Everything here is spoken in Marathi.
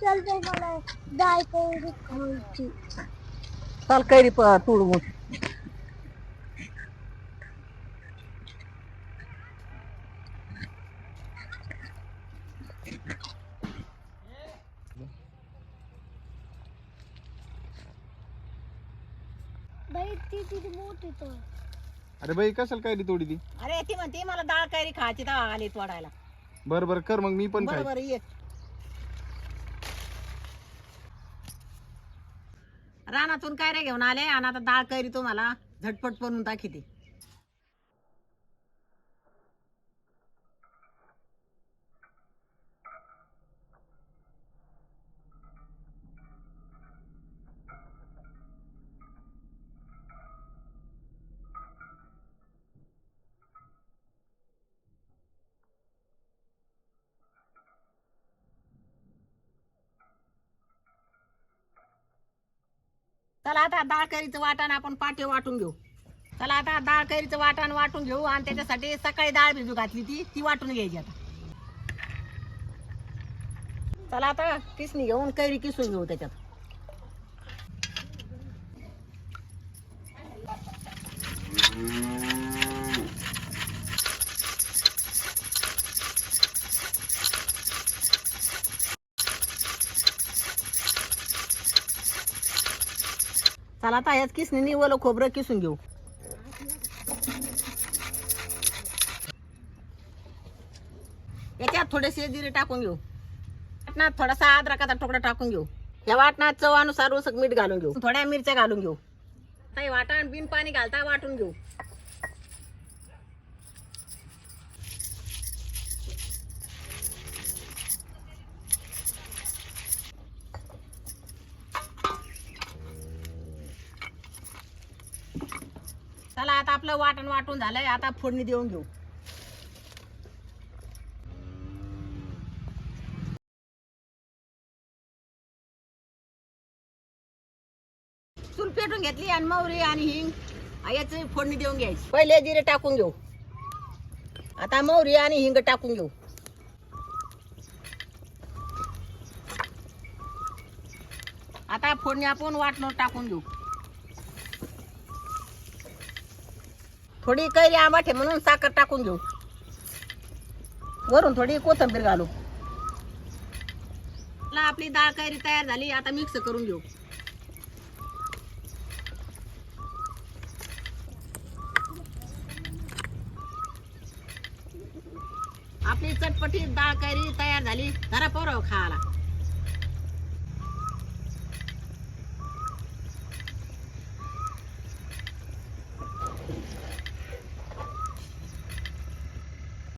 चालतंय मला कैरी खायची. चाल कैरी तोडू मग बाई ती मोठी तर अरे बाई कशाला काय रे तोडी ती? अरे ती म्हणते मला डाळ कैरी खायची तर आली तोडायला. बर बर कर मग मी पण खाई बरोबर ये. रानातून काय रे घेऊन आले? आणि आता डाळ कैरी तुम्हाला झटपट बनवून टाकी ती. चला आता डाळ कैरीचं वाटण आपण पाठी वाटून घेऊ. चला आता डाळ कैरीचं वाटण वाटून घेऊ आणि त्याच्यासाठी सकाळी डाळ भिजू घातली ती ती वाटून घ्यायची आता. चला आता किसणी घेऊन कैरी किसून घेऊ त्याच्यात. चला आता ह्याच ओलं खोबरं किसून घेऊ. याच्यात थोडेसे जिरे टाकून घेऊ. वाटणात थोडासा अद्रकाचा तुकडा टाकून घेऊ. या वाटणात चवानुसार उसक मीठ घालून घेऊ. थोड्या मिरच्या घालून घेऊ. आता वाटण बिन पाणी घालता वाटून घेऊ. चला आता आपलं वाटण वाटून झालंय. आता फोडणी देऊन घेऊ. चूल पेटून घेतली आणि मौरी आणि हिंग याची फोडणी देऊन घ्यायची. पहिले जिरे टाकून घेऊ. आता मोहरी आणि हिंग टाकून घेऊ. आता फोडणी आपण वाटणं टाकून घेऊ. थोडी कैरी आंबट म्हणून साखर टाकून घेऊ. वरून थोडी कोथिंबीर घालू. ला आपली डाळ कैरी तयार झाली आता मिक्स करून घेऊ. आपली चटपटी डाळ कैरी तयार झाली जरा पोरं खायला.